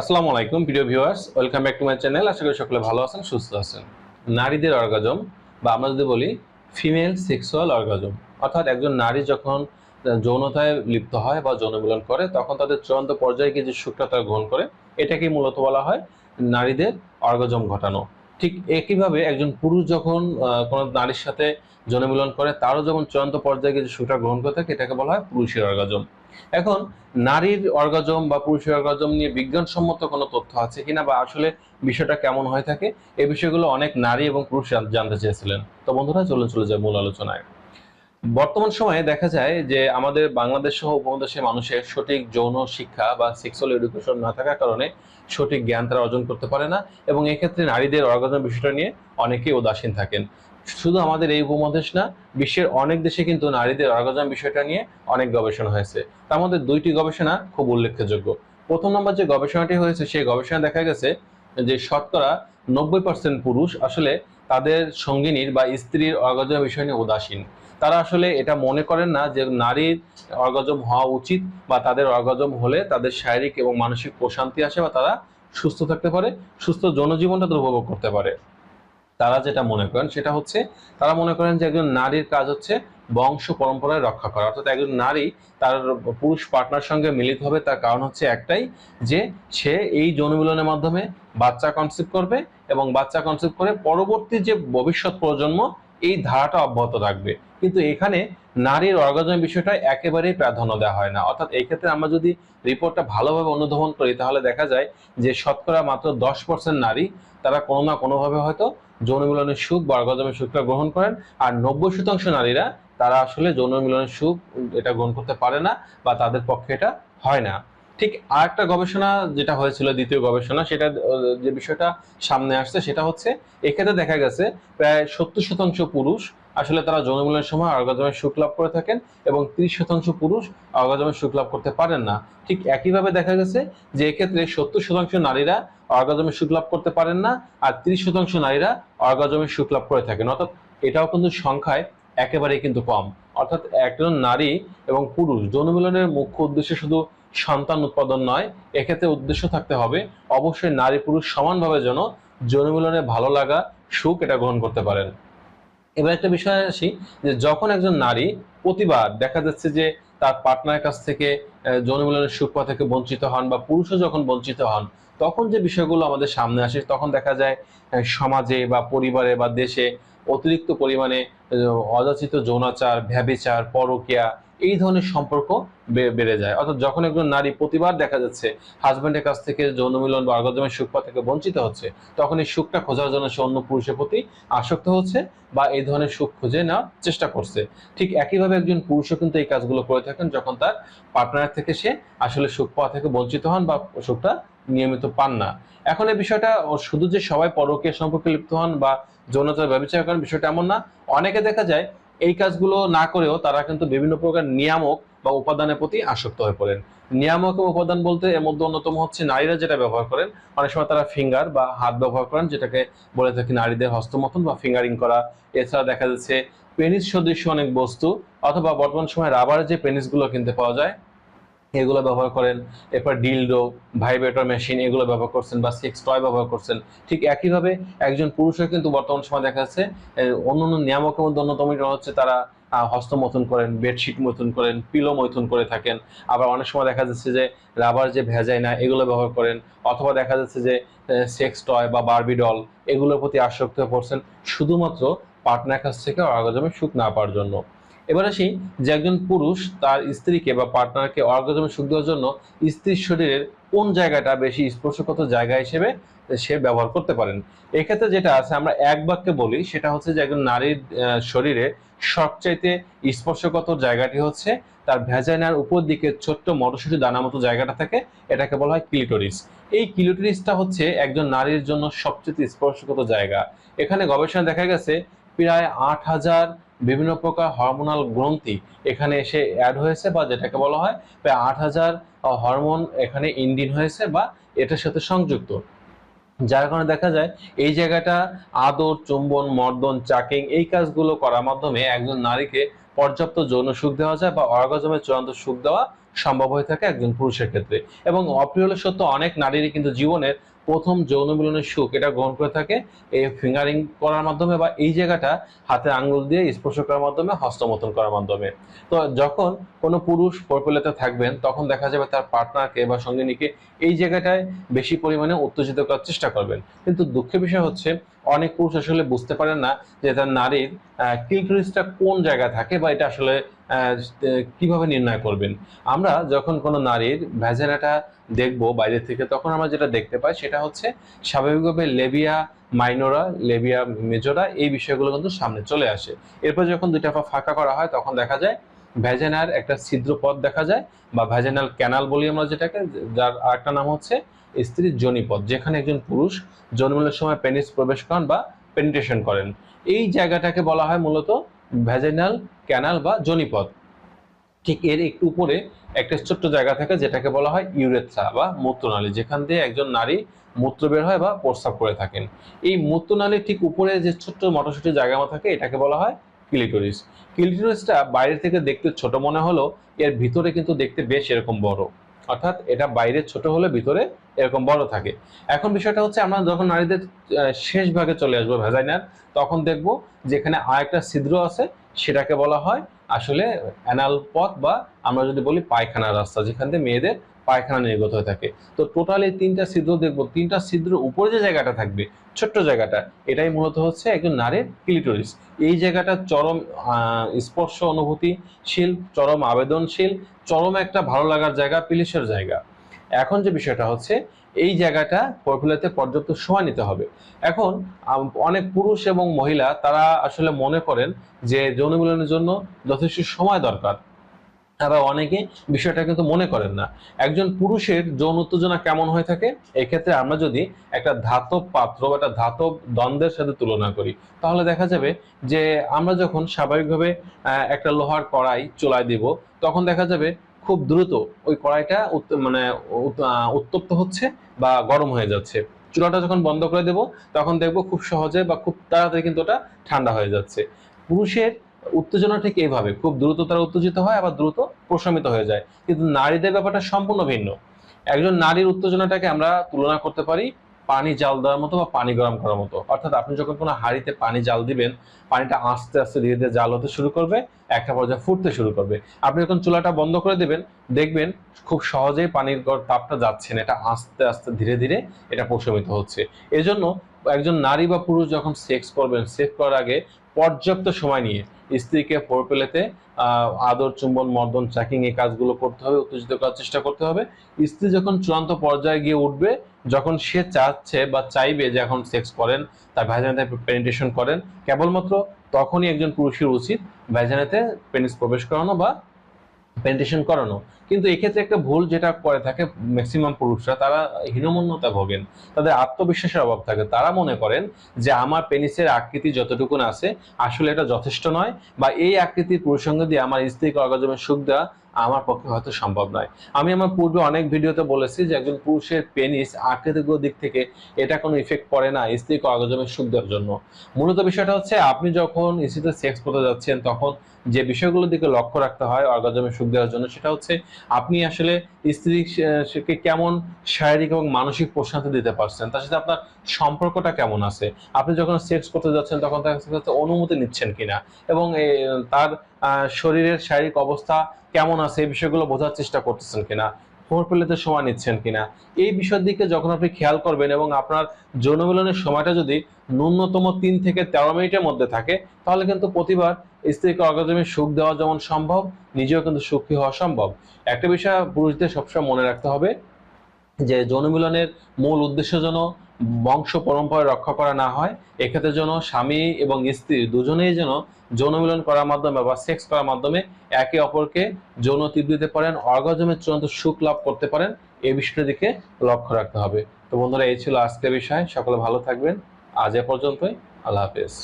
আসসালামু আলাইকুম, প্রিয় viewers welcome back to my channel আশা করি সকলে ভালো আছেন, সুস্থ আছেন। নারীদের অর্গাজম, বা আমরা যদি বলি ফিমেল সেক্সুয়াল অর্গাজম, অর্থাৎ একজন নারী যখন যৌনতায় লিপ্ত হয় বা যৌনমিলন করে, তখন তাদের চূড়ান্ত পর্যায়ে গিয়ে যে তারা গ্রহণ করে, এটাকেই মূলত বলা হয় নারীদের অর্গাজম ঘটানো। ঠিক একইভাবে একজন পুরুষ যখন কোনো নারীর সাথে জনমিলন করে, তারও যখন চূড়ান্ত পর্যায়ে যে সুটা গ্রহণ করে থাকে, এটাকে বলা হয় পুরুষের অর্গাজম। এখন, নারীর অর্গাজম বা পুরুষের অর্গাজম নিয়ে বিজ্ঞানসম্মত কোনো তথ্য আছে কিনা বা আসলে বিষয়টা কেমন হয়ে থাকে এই বিষয়গুলো অনেক নারী এবং পুরুষ জানতে চেয়েছিলেন। তো বন্ধুরা, চলুন চলে যায় মূল আলোচনায়। বর্তমান সময়ে দেখা যায় যে আমাদের বাংলাদেশ সহ উপমহাদেশের মানুষের সঠিক যৌন শিক্ষা বা সেক্সুয়াল এডুকেশন না থাকার কারণে সঠিক জ্ঞান তারা অর্জন করতে পারে না এবং এক্ষেত্রে নারীদের অর্গাজম বিষয়টা নিয়ে অনেকেই উদাসীন থাকেন। শুধু আমাদের এই উপমহাদেশ না, বিশ্বের অনেক দেশে কিন্তু নারীদের অর্গাজম বিষয়টা নিয়ে অনেক গবেষণা হয়েছে। তার মধ্যে দুইটি গবেষণা খুব উল্লেখযোগ্য। প্রথম নম্বর যে গবেষণাটি হয়েছে, সেই গবেষণা দেখা গেছে যে শতকরা নব্বই পার্সেন্ট পুরুষ আসলে তাদের সঙ্গিনীর বা স্ত্রীর অর্গাজম বিষয় নিয়ে উদাসীন। তারা আসলে এটা মনে করেন না যে নারীর অর্গাজম হওয়া উচিত বা তাদের অর্গাজম হলে তাদের শারীরিক এবং মানসিক প্রশান্তি আসে বা তারা সুস্থ থাকতে পারে, সুস্থ জনজীবনটা উপভোগ করতে পারে। তারা যেটা মনে করেন সেটা হচ্ছে, তারা মনে করেন যে একজন নারীর কাজ হচ্ছে বংশ পরম্পরায় রক্ষা করা। অর্থাৎ একজন নারী তার পুরুষ পার্টনার সঙ্গে মিলিত হবে তার কারণ হচ্ছে একটাই যে সে এই যৌন মিলনের মাধ্যমে বাচ্চা কনসেপ্ট করবে এবং বাচ্চা কনসেপ্ট করে পরবর্তী যে ভবিষ্যৎ প্রজন্ম এই ধারাটা অব্যাহত রাখবে। কিন্তু এখানে নারীর অর্গাজম বিষয়টা একেবারেই প্রাধান্য দেওয়া হয় না। অর্থাৎ এই ক্ষেত্রে আমরা যদি রিপোর্টটা ভালোভাবে অনুধাবন করি, তাহলে দেখা যায় যে শতকরা মাত্র দশ পার্সেন্ট নারী তারা কোনো না কোনোভাবে হয়তো যৌন মিলনের সুখ বা অর্গাজমের সুখটা গ্রহণ করেন। আর নব্বই শতাংশ নারীরা তারা আসলে যৌন মিলনের সুখ এটা গ্রহণ করতে পারে না বা তাদের পক্ষে এটা হয় না। ঠিক আর একটা গবেষণা যেটা হয়েছিল, দ্বিতীয় গবেষণা, সেটা যে বিষয়টা সামনে আসছে, সেটা হচ্ছে এক্ষেত্রে দেখা গেছে প্রায় সত্তর শতাংশ পুরুষ আসলে তারা যৌন সময় অর্গাজমের সুখ লাভ করে থাকেন এবং ত্রিশ শতাংশ পুরুষ অর্গাজমের সুখ লাভ করতে পারেন না। ঠিক একইভাবে দেখা গেছে যে এক্ষেত্রে সত্তর শতাংশ নারীরা অর্গাজমের সুখ লাভ করতে পারেন না আর ত্রিশ শতাংশ নারীরা অর্গাজমের সুখ লাভ করে থাকেন। অর্থাৎ এটাও কিন্তু সংখ্যায় একেবারেই কিন্তু কম। অর্থাৎ একজন নারী এবং পুরুষ, যৌন মিলনের মুখ্য উদ্দেশ্য শুধু সন্তান উৎপাদন নয় এক্ষেত্রে উদ্দেশ্য থাকতে হবে অবশ্যই নারী পুরুষ সমানভাবে যেন যৌন মিলনে ভালো লাগা সুখ এটা গ্রহণ করতে পারেন। এবার একটা বিষয় আসি যে যখন একজন নারী প্রতিবার দেখা যাচ্ছে যে তার পার্টনারের কাছ থেকে আহ, যৌন মিলনের সুখ থেকে বঞ্চিত হন বা পুরুষও যখন বঞ্চিত হন তখন যে বিষয়গুলো আমাদের সামনে আসে তখন দেখা যায় সমাজে বা পরিবারে বা দেশে অতিরিক্ত পরিমাণে অযাচিত যৌনাচার ভ্যাবিচার পরকিয়া এই ধরনের সম্পর্ক বেড়ে যায়। অর্থাৎ যখন একজন নারী প্রতিবার দেখা যাচ্ছে হাজব্যান্ডের কাছ থেকে যৌন মিলন বা অর্গাজমের সুখপা থেকে বঞ্চিত হচ্ছে, তখন এই সুখটা খোঁজার জন্য সে অন্য পুরুষের প্রতি আসক্ত হচ্ছে বা এই ধরনের সুখ খুঁজে নেওয়ার চেষ্টা করছে। ঠিক একইভাবে একজন পুরুষও কিন্তু এই কাজগুলো করে থাকেন যখন তার পার্টনার থেকে সে আসলে সুখ পাওয়া থেকে বঞ্চিত হন বা সুখটা নিয়মিত পান না। এখন এই বিষয়টা শুধু যে সবাই পরকীয় সম্পর্কে লিপ্ত হন বা যৌনতার ব্যবচার করেন বিষয়টা এমন না, অনেকে দেখা যায় এই কাজগুলো না করেও তারা কিন্তু বিভিন্ন প্রকার নিয়ামক বা উপাদানের প্রতি আসক্ত হয়ে পড়েন। নিয়ামক এবং উপাদান বলতে এর মধ্যে অন্যতম হচ্ছে নারীরা যেটা ব্যবহার করেন। অনেক সময় তারা ফিঙ্গার বা হাত ব্যবহার করেন, যেটাকে বলে থাকি নারীদের হস্তমথন বা ফিঙ্গারিং করা। এছাড়া দেখা যাচ্ছে পেনিস সদৃশ্য অনেক বস্তু অথবা বর্তমান সময় রাবারের যে পেনিসগুলো কিনতে পাওয়া যায় এগুলো ব্যবহার করেন এরপর ডিলডো ভাইব্রেটর মেশিন এগুলো ব্যবহার করছেন বা সেক্স টয় ব্যবহার করছেন। ঠিক একইভাবে একজন পুরুষও কিন্তু বর্তমান সময় দেখা যাচ্ছে অন্য অন্য নিয়ামকের মধ্যে অন্যতম হচ্ছে তারা আহ, হস্তমৈথুন করেন বেডশিট মৈথুন করেন পিলো মৈথুন করে থাকেন। আবার অনেক সময় দেখা যাচ্ছে যে রাবার যে ভেজায় না এগুলো ব্যবহার করেন। অথবা দেখা যাচ্ছে যে সেক্স টয় বা বারবি ডল এগুলোর প্রতি আসক্ত হয়ে পড়ছেন। শুধুমাত্র পার্টনার কাছ থেকে অর্গাজমের সুখ না পাওয়ার জন্য। এবার আসি যে একজন পুরুষ তার স্ত্রীকে বা পার্টনারকে অর্গাজমের সুখ দেওয়ার জন্য স্ত্রীর শরীরের কোন জায়গাটা বেশি স্পর্শগত জায়গা হিসেবে সে ব্যবহার করতে পারেন? এক্ষেত্রে যেটা আছে, আমরা এক বাক্যে বলি, সেটা হচ্ছে যে একজন নারীর শরীরে সবচাইতে স্পর্শগত জায়গাটি হচ্ছে তার ভেজাইনার উপর দিকে ছোট্ট মটরশুঁটি দানা মতো জায়গাটা থাকে, এটাকে বলা হয় ক্লিটোরিস এই ক্লিটোরিসটা হচ্ছে একজন নারীর জন্য সবচেয়ে স্পর্শগত জায়গা। এখানে গবেষণা দেখা গেছে, প্রায় আট হাজার বিভিন্ন প্রকার হরমোনাল গ্রন্থি এখানে এসে অ্যাড হয়েছে বা যেটাকে বলা হয় প্রায় আট হাজার হরমোন এখানে ইন্ডিন হয়েছে বা এটার সাথে সংযুক্ত। যার কারণে দেখা যায় এই জায়গাটা আদর, চুম্বন, মর্দন, চাকিং এই কাজগুলো করার মাধ্যমে একজন নারীকে পর্যাপ্ত যৌন সুখ দেওয়া যায় বা অর্গাজমের চূড়ান্ত সুখ দেওয়া সম্ভব হয়ে থাকে একজন পুরুষের ক্ষেত্রে। এবং অপ্রিয় সত্য অনেক নারীরই কিন্তু জীবনের প্রথম যৌন মিলনের সুখ এটা গ্রহণ করে থাকে এই ফিঙ্গারিং করার মাধ্যমে বা এই জায়গাটা হাতে আঙ্গুল দিয়ে স্পর্শ করার মাধ্যমে হস্তমতন করার মাধ্যমে। তো যখন কোনো পুরুষ পরপেলাতে থাকবেন, তখন দেখা যাবে তার পার্টনারকে বা সঙ্গিনীকে এই জায়গাটায় বেশি পরিমাণে উত্তেজিত করার চেষ্টা করবেন। কিন্তু দুঃখের বিষয় হচ্ছে অনেক পুরুষ আসলে বুঝতে পারেন না যে তার নারীর কিলটরিসটা কোন জায়গায় থাকে বা এটা আসলে কীভাবে নির্ণয় করবেন। আমরা যখন কোনো নারীর ভ্যাজেনাটা দেখব বাইরে থেকে, তখন আমরা যেটা দেখতে পাই সেটা হচ্ছে স্বাভাবিকভাবে লেবিয়া মাইনোরা, লেবিয়া মেজোরা এই বিষয়গুলো কিন্তু সামনে চলে আসে। এরপর যখন দুইটা ফাঁকা করা হয়, তখন দেখা যায় ভ্যাজেনার একটা ছিদ্র পথ দেখা যায়, বা ভ্যাজেনাল ক্যানাল বলি আমরা যেটাকে, যার আরেকটা নাম হচ্ছে স্ত্রীর জনিপথ, যেখানে একজন পুরুষ জন্মের সময় পেনিস প্রবেশ করেন বা পেনিটেশন করেন। এই জায়গাটাকে বলা হয় মূলত ভ্যাজেনাল ক্যানাল বা জনিপথ। ঠিক এর একটু উপরে একটা ছোট্ট জায়গা থাকে, যেটাকে বলা হয় ইউরেথ্রা বা মূত্রনালী, যেখান দিয়ে একজন নারী মূত্র বের হয় বা প্রস্রাব করে থাকেন। এই মূত্রনালীর ঠিক উপরে যে ছোট্ট মটরশুটি জায়গা থাকে, এটাকে বলা হয় ক্লিটোরিস। ক্লিটোরিসটা বাইরে থেকে দেখতে ছোট মনে হলো, এর ভিতরে কিন্তু দেখতে বেশ এরকম বড়। অর্থাৎ এটা বাইরে ছোট হলে ভিতরে এরকম বড় থাকে। এখন বিষয়টা হচ্ছে আমরা যখন নারীদের শেষ ভাগে চলে আসব ভেজাইনার তখন দেখব যেখানে আরেকটা ছিদ্র আছে, সেটাকে বলা হয় আসলে অ্যানাল পথ বা আমরা যদি বলি পায়খানার রাস্তা, যেখান থেকে মেয়েদের পায়খানা নির্গত হয়ে থাকে। তো টোটাল এই তিনটা ছিদ্র দেখব। তিনটা ছিদ্র উপরে যে জায়গাটা থাকবে ছোট্ট জায়গাটা। এটাই মূলত হচ্ছে একজন নারীর ক্লিটোরিস। এই জায়গাটা চরম স্পর্শ অনুভূতিশীল চরম আবেদনশীল, চরম একটা ভালো লাগার জায়গা পিলিশের জায়গা। এখন যে বিষয়টা হচ্ছে, এই জায়গাটা পরফুলাতে পর্যাপ্ত সময় নিতে হবে। এখন অনেক পুরুষ এবং মহিলা, তারা আসলে মনে করেন যে যৌন মিলনের জন্য যথেষ্ট সময় দরকার। আবার অনেকে বিষয়টা কিন্তু মনে করেন না। একজন পুরুষের যৌন উত্তেজনা কেমন হয়ে থাকে? এক্ষেত্রে আমরা যদি একটা ধাতব পাত্র বা একটা ধাতব দ্বন্দ্বের সাথে তুলনা করি, তাহলে দেখা যাবে যে আমরা যখন স্বাভাবিকভাবে একটা লোহার কড়াই চুলায় দিব, তখন দেখা যাবে খুব দ্রুত ওই কড়াইটা মানে উত্তপ্ত হচ্ছে বা গরম হয়ে যাচ্ছে। চুলাটা যখন বন্ধ করে দেব, তখন দেখব খুব সহজে বা খুব তাড়াতাড়ি কিন্তু ওটা ঠান্ডা হয়ে যাচ্ছে। পুরুষের উত্তেজনা ঠিক এইভাবে, খুব দ্রুত তারা উত্তেজিত হয়, আবার দ্রুত প্রশমিত হয়ে যায়। কিন্তু নারীদের ব্যাপারটা সম্পূর্ণ ভিন্ন। একজন নারীর উত্তেজনাটাকে আমরা তুলনা করতে পারি পানি জাল দেওয়ার মতো বা পানি গরম করার মতো। অর্থাৎ আপনি যখন কোনো হাঁড়িতে পানি জাল দিবেন, পানিটা আস্তে আস্তে ধীরে ধীরে জাল হতে শুরু করবে, একটা পর্যায়ে ফুটতে শুরু করবে। আপনি যখন চুলাটা বন্ধ করে দেবেন, দেখবেন খুব সহজেই পানির তাপটা যাচ্ছে না, এটা আস্তে আস্তে ধীরে ধীরে এটা প্রশমিত হচ্ছে। এজন্য একজন নারী বা পুরুষ যখন সেক্স করবেন সেক্স করার আগে পর্যাপ্ত সময় নিয়ে স্ত্রীকে ফোরপেলেতে আদর, চুম্বন, মর্দন চাকিং এই কাজগুলো করতে হবে, উত্তেজিত করার চেষ্টা করতে হবে। স্ত্রী যখন চূড়ান্ত পর্যায়ে গিয়ে উঠবে, যখন সে চাচ্ছে বা চাইবে যে এখন সেক্স করেন, তার ভ্যাজানাতে পেনিটেশন করেন, কেবলমাত্র তখনই একজন পুরুষের উচিত ভ্যাজানাতে পেনিস প্রবেশ করানো বা পেনিটেশন করানো। কিন্তু এক্ষেত্রে একটা ভুল যেটা করে থাকে ম্যাক্সিমাম পুরুষরা, তারা হীনমন্যতা ভোগেন। তাদের আত্মবিশ্বাসের অভাব থাকে। তারা মনে করেন যে, আমার পেনিসের আকৃতি যতটুকুন আছে, আসলে এটা যথেষ্ট নয় বা এই আকৃতির পুরুষঙ্গ দিয়ে আমার স্ত্রীকে অর্গাজমের সুখ দেওয়া আমার পক্ষে হয়তো সম্ভব নয়। আমি আমার পূর্বে অনেক ভিডিওতে বলেছি যে, একজন পুরুষের পেনিস আকৃতিগত দিক থেকে এটা কোনো ইফেক্ট পড়ে না স্ত্রীকে অর্গাজমের সুখ দেওয়ার জন্য। মূলত বিষয়টা হচ্ছে, আপনি যখন স্ত্রীতে সেক্স করতে যাচ্ছেন, তখন যে বিষয়গুলোর দিকে লক্ষ্য রাখতে হয়, অর্গাজমের সুখ দেওয়ার জন্য, সেটা হচ্ছে আপনি আসলে স্ত্রীকে কেমন শারীরিক এবং মানসিক প্রশান্তি দিতে পারছেন, তার সাথে আপনার সম্পর্কটা কেমন আছে? আপনি যখন সেক্স করতে যাচ্ছেন, তখন তার কাছে অনুমতি নিচ্ছেন কিনা? এবং তার শরীরের শারীরিক অবস্থা কেমন আছে? এই বিষয়গুলো বোঝার চেষ্টা করতেছেন কিনা? পেলেতে সময় নিচ্ছেন কিনা? এই বিষয়ের দিকে যখন আপনি খেয়াল করবেন এবং আপনার যৌন মিলনের সময়টা যদি ন্যূনতম তিন থেকে তেরো মিনিটের মধ্যে থাকে, তাহলে কিন্তু প্রতিবার স্ত্রীকে অর্গাজমের সুখ দেওয়া যেমন সম্ভব, নিজেও কিন্তু সুখী হওয়া সম্ভব। একটা বিষয় পুরুষদের সবসময় মনে রাখতে হবে যে যৌন মিলনের মূল উদ্দেশ্য যেন বংশ পরম্পরা রক্ষা করা না হয়, এক্ষেত্রে যেন স্বামী এবং স্ত্রী দুজনেই যেন যৌন মিলন করার মাধ্যমে বা সেক্স করার মাধ্যমে একে অপরকে যৌন দিতে পারেন অর্গাজমের চূড়ান্ত সুখ লাভ করতে পারেন এই বিষয়টির দিকে লক্ষ্য রাখতে হবে। তো বন্ধুরা, এই ছিল আজকের বিষয়। সকলে ভালো থাকবেন। আজ এ পর্যন্তই। আল্লাহ হাফেজ।